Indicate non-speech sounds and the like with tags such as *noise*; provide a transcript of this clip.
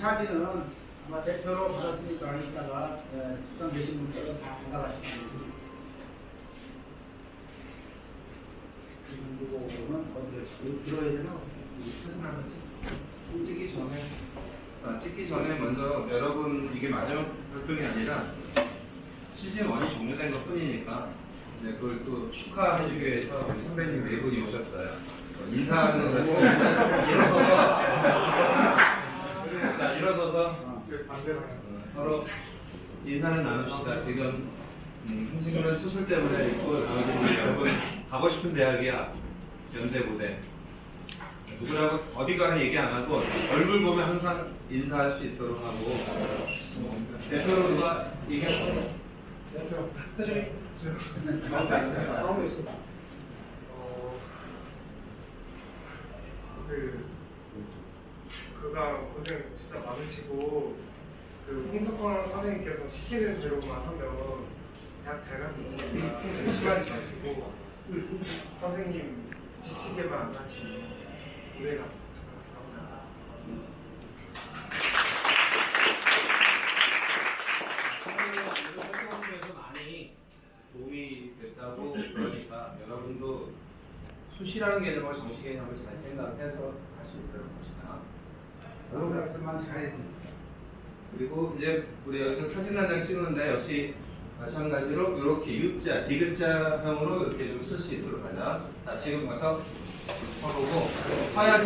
사진은 아마 대표로 받았으니까 이따가 예, 수상되신 분들은 다 받아가시면 지금 누구는 어디를 들어야 되나? 한번 찍- 찍기 전에 자, 찍기 전에 먼저 여러분 이게 마지막 활동이 아니라 시즌 1이 종료된 것 뿐이니까 이제 그걸 또 축하해주기 위해서 우리 선배님 네 분이 오셨어요. 어, 인사하는 *laughs* 걸일 일어서서 어. 어, 서로 인사는 나눕시다. 지금 음, 한시간은 수술 때문에 입고 나오는 여러분 가고 싶은 대학이야. 연대고대. 누구라고 어디 가는 얘기 안 하고 얼굴 보면 항상 인사할 수 있도록 하고. 어, 대표로 누가 얘기할 대표 표정이 하고 있습니다. 어, 그, 그가 고생 진짜 많으시고, 그 홍석환 선생님께서 시키는 대로만 하면 대학 잘 갈 수 있으니까 열심히 하지 마시고, 선생님 지치게만 안 하시면 바랍니다. 선생님은 활동에서 많이 도움이 됐다고 그러니까 여러분도 수시라는 개념과 정시 개념을 잘 생각해서 할 수 있도록 합시다. 학생만 잘해야 됩니다. 그리고 이제 우리 여기서 사진 한 장 찍는데 역시 마찬가지로 이렇게 U자, 디귿자형으로 이렇게 좀 쓸 수 있도록 하자. 자, 지금 와서 서보고 서야지